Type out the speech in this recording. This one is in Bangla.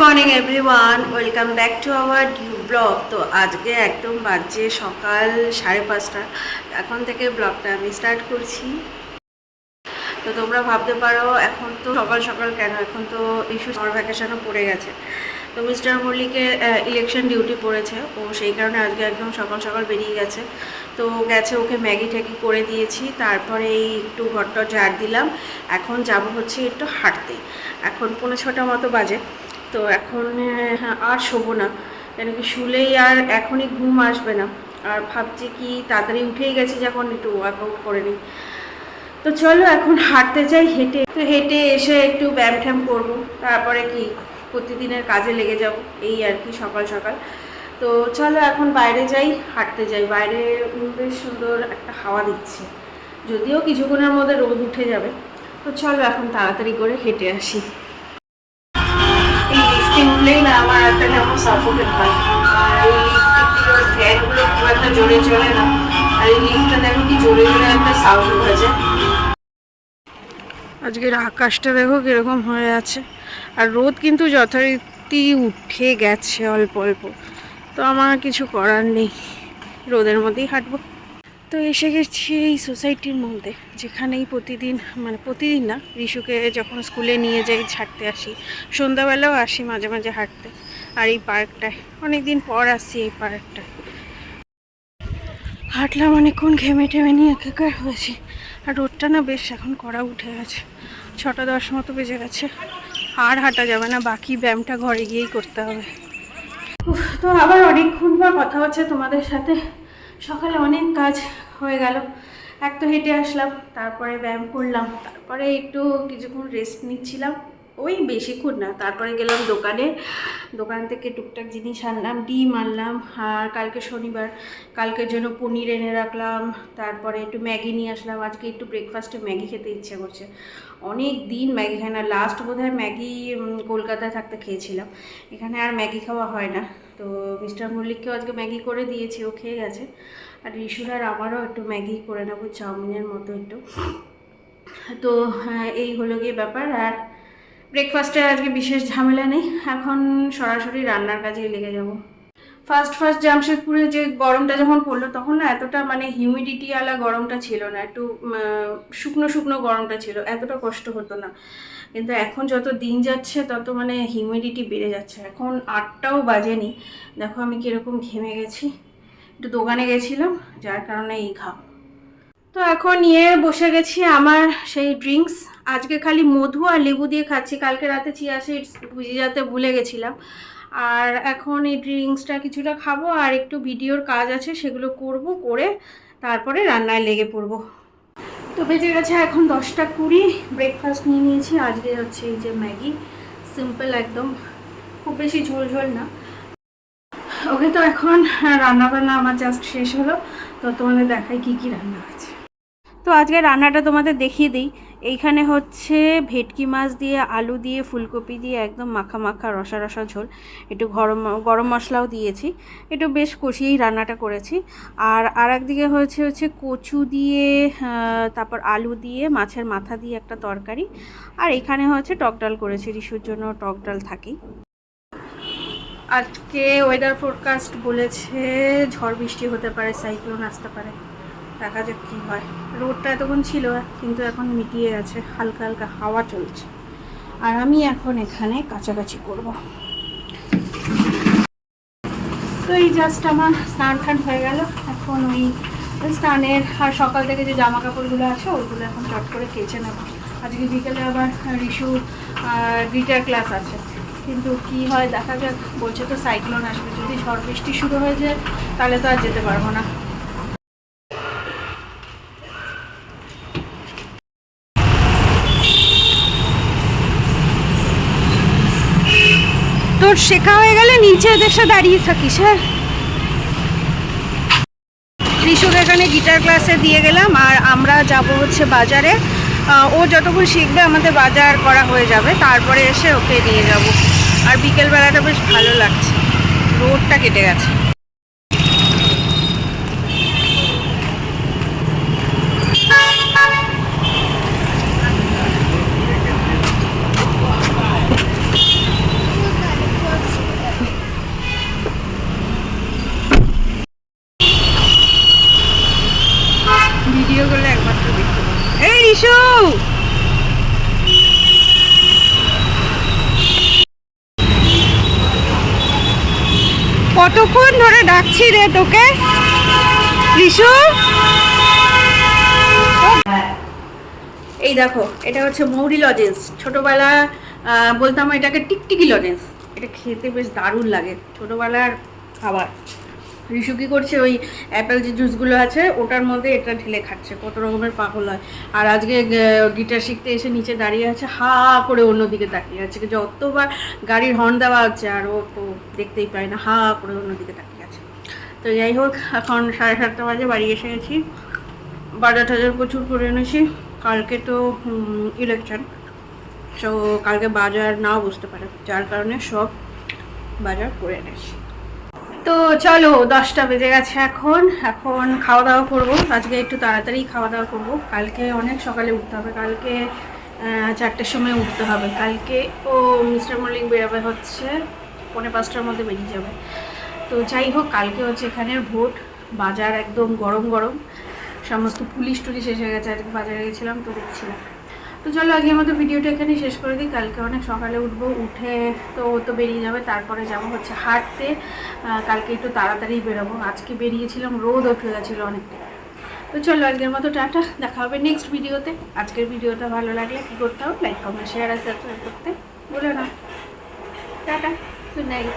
Morning everyone welcome back to our new blog তো আজকে একদম বাজে সকাল সাড়ে পাঁচটা। এখন থেকে ব্লগটা আমি স্টার্ট করছি। তো তোমরা ভাবতে পারো, এখন তো সকাল সকাল কেন? এখন তো ইস্যু ভ্যাকেশনও পড়ে গেছে। তো মিস্টার মল্লিকের ইলেকশন ডিউটি পড়েছে। ও সেই কারণে আজকে একদম সকাল সকাল বেরিয়ে গেছে। তো গেছে ওকে ম্যাগি ট্যাগি করে দিয়েছি। তারপরে এই একটু ঘরটা ঝাড় দিলাম। এখন যাব হচ্ছে একটু হাঁটতে। এখন পনেরো ছটা মতো বাজে। তো এখন আর শোবো না। কেন কি শুলেই আর এখনই ঘুম আসবে না। আর ভাবছি কি তাড়াতাড়ি উঠেই গেছি যখন একটু ওয়ার্কআউট করে নিই। তো চলো এখন হাঁটতে যাই, হেঁটে। তো হেঁটে এসে একটু ব্যায়াম ট্যাম করব। তারপরে কি? প্রতিদিনের কাজে লেগে যাব এই আর কি সকাল সকাল। তো চলো এখন বাইরে যাই হাঁটতে যাই। বাইরে বেশ সুন্দর একটা হাওয়া দিচ্ছে। যদিও কিছুক্ষণের মধ্যে রোদ উঠে যাবে। তো চলো এখন তাড়াতাড়ি করে হেঁটে আসি। এই লিফটে উঠলেই না আমার একটা কেমন সাফোকেট হয় আর এই ফ্যানগুলো খুব একটা জোরে চলে না। আর এই লিফটটা দেখো কি জোরে জোরে একটা সাউন্ড হয়েছে আজকের আকাশটা দেখো কীরকম হয়ে আছে। আর রোদ কিন্তু যথারীতি উঠে গেছে অল্প অল্প। তো আমার কিছু করার নেই। রোদের মধ্যেই হাঁটবো। তো এসে গেছি এই সোসাইটির মধ্যে, যেখানেই প্রতিদিন মানে প্রতিদিন না রিশুকে যখন স্কুলে নিয়ে যাই ছাড়তে আসি, সন্ধ্যাবেলাও আসি মাঝে মাঝে হাঁটতে। আর এই পার্কটায় অনেক দিন পর আসছি এই পার্কটায়। হাঁটলাম অনেকক্ষণ, ঘেমে টেমে নিয়ে একাকার হয়েছি। আর রোদটা না বেশ এখন কড়া উঠে গেছে। ছটা দশ মতো বেজে গেছে। আর হাঁটা যাবে না, বাকি ব্যায়ামটা ঘরে গিয়েই করতে হবে। তো আবার অনেকক্ষণ পর কথা হচ্ছে তোমাদের সাথে। সকালে অনেক কাজ হয়ে গেল। এক তো হেঁটে আসলাম, তারপরে ব্যায়াম করলাম, তারপরে একটু কিছুক্ষণ রেস্ট নিচ্ছিলাম। ওই বেশিক্ষণ না তারপরে গেলাম দোকানে। দোকান থেকে টুকটাক জিনিস আনলাম ডিম আনলাম আর কালকে শনিবার কালকের জন্য পনির এনে রাখলাম তারপরে একটু ম্যাগি নিয়ে আসলাম। আজকে একটু ব্রেকফাস্টে ম্যাগি খেতে ইচ্ছে করছে। অনেক দিন ম্যাগি খাই না লাস্ট বোধহয় ম্যাগি কলকাতায় থাকতে খেয়েছিলাম। এখানে আর ম্যাগি খাওয়া হয় না। তো মিস্টার মল্লিককেও আজকে ম্যাগি করে দিয়েছি ও খেয়ে গেছে। আর ঋষুর আর আমারও একটু ম্যাগি করে নেব চাউমিনের মতো একটু। তো হ্যাঁ, এই হলো গিয়ে ব্যাপার। আর ব্রেকফাস্টে আজকে বিশেষ ঝামেলা নেই। এখন সরাসরি রান্নার কাজেই লেগে যাব। ফার্স্ট ফার্স্ট জামশেদপুরে যে গরমটা যখন পড়ল, তখন না এতটা মানে হিউমিডিটি আলা গরমটা ছিল না। একটু শুকনো শুকনো গরমটা ছিল। এতটা কষ্ট হতো না। কিন্তু এখন যত দিন যাচ্ছে, তত মানে হিউমিডিটি বেড়ে যাচ্ছে। এখন আটটাও বাজেনি। দেখো আমি কীরকম ঘেমে গেছি। একটু দোকানে গেছিলাম, যার কারণে এই ঘাম। তো এখন নিয়ে বসে গেছি আমার সেই ড্রিঙ্কস আজকে খালি মধু আর লেবু দিয়ে খাচ্ছি। কালকে রাতে চিয়া সিডস যাতে ভুলে গেছিলাম। আর এখন এই ড্রিঙ্কসটা কিছুটা খাব আর একটু ভিডিওর কাজ আছে সেগুলো করব, করে তারপরে রান্নায় লেগে পড়ব। তো বেজে গেছে এখন দশটা কুড়ি। ব্রেকফাস্ট নিয়ে নিয়েছি। আজকে হচ্ছে এই যে ম্যাগি। সিম্পল একদম। খুব বেশি ঝোল ঝোল না। ওকে তো এখন রান্না বান্না আমার জাস্ট শেষ হলো। তো তোমাদের দেখাই কি কি রান্না আছে। তো আজকে রান্নাটা তোমাদের দেখিয়ে দিই। এইখানে হচ্ছে ভেটকি মাছ দিয়ে, আলু দিয়ে, ফুলকপি দিয়ে একদম মাখা মাখা রসা রসা ঝোল। একটু গরম গরম মশলাও দিয়েছি। একটু বেশ কষিয়েই রান্নাটা করেছি। আর আর একদিকে হয়েছে, হচ্ছে কচু দিয়ে তারপর আলু দিয়ে, মাছের মাথা দিয়ে একটা তরকারি। আর এখানে হচ্ছে টক ডাল করেছি, রিসুর জন্য টক ডাল থাকেই আজকে ওয়েদার ফোরকাস্ট বলেছে ঝড় বৃষ্টি হতে পারে সাইক্লোন আসতে পারে। দেখা যাক কী হয়। রোডটা এতক্ষণ ছিল, কিন্তু এখন মিটিয়ে গেছে, হালকা হালকা হাওয়া চলছে। আর আমি এখন এখানে কাছাকাছি করব। তো এই জাস্ট আমার স্নান টান হয়ে গেল। এখন ওই স্নানের আর সকাল থেকে যে জামা কাপড়গুলো আছে ওইগুলো এখন চট করে কেচে নেব। আজকে বিকেলে আবার রিশু গিটার ক্লাস আছে। কিন্তু কি হয় দেখা যাক, বলছে তো সাইক্লোন আসবে। যদি ঝড় বৃষ্টি শুরু হয়ে যায়, তাহলে তো আর যেতে পারব না। তোর শেখা হয়ে গেলে নিচে ওদের সাথে দাঁড়িয়ে থাকিস হ্যাঁ? কৃষক এখানে গিটার ক্লাসে দিয়ে গেলাম, আর আমরা যাব হচ্ছে বাজারে। ও যতক্ষণ শিখবে আমাদের বাজার করা হয়ে যাবে, তারপরে এসে ওকে নিয়ে যাব। আর বিকেলবেলাটা বেশ ভালো লাগছে। রোডটা কেটে গেছে। কতক্ষণ ধরে ডাকছি রে তোকে? রিশু? এই দেখো, এটা হচ্ছে মৌরি লজেন্স ছোটোবেলা বলতাম এটাকে টিকটিকি লজেন্স এটা খেতে বেশ দারুণ লাগে, ছোটোবেলার খাবার। রিশু কী করছে, ওই অ্যাপেল যে জুসগুলো আছে, ওটার মধ্যে এটা ঢেলে খাচ্ছে, কত রকমের পাগল হয়। আর আজকে গিটার শিখতে এসে নিচে দাঁড়িয়ে আছে, হা করে অন্যদিকে তাকিয়ে আছে যতবার গাড়ির হর্ন দেওয়া হচ্ছে আর ও তো দেখতেই পায় না, হা করে অন্যদিকে তাকিয়ে আছে। তো যাই হোক, এখন সাড়ে সাতটা বাজে, বাড়ি এসে গেছি। বাজার টাজার প্রচুর করে এনেছি, কালকে তো ইলেকশন সো কালকে বাজার নাও বুঝতে পারে, যার কারণে সব বাজার করে এনেছি। তো চলো, দশটা বেজে গেছে এখন। এখন খাওয়া দাওয়া করব। আজকে একটু তাড়াতাড়ি খাওয়া দাওয়া করব। কালকে অনেক সকালে উঠতে হবে। কালকে চারটের সময় উঠতে হবে। কালকে ও মিস্টার মল্লিক বেরোবে হচ্ছে পৌনে পাঁচটার মধ্যে বেরিয়ে যাবে। তো যাই হোক, কালকে হচ্ছে এখানের ভোট। বাজার একদম গরম গরম সমস্ত পুলিশ টুলিশ এসে গেছে। আজকে বাজারে গেছিলাম তো দেখছিলাম। তো চলো আজকে আমাদের ভিডিওটা এখানে শেষ করে দিই। কালকে অনেক সকালে উঠবো, উঠে তো ও তো বেরিয়ে যাবে, তারপরে যাব হচ্ছে হাঁটতে। কালকে একটু তাড়াতাড়ি বেরোবো। আজকে বেরিয়েছিলাম, রোদ উঠে গেছিল অনেকটা। তো চলো আজকের মতো টাটা, দেখা হবে নেক্সট ভিডিওতে। আজকের ভিডিওটা ভালো লাগলে কী করতে হবে? লাইক কমেন্ট শেয়ার আর সাবস্ক্রাইব করতে বলে না। Tata good night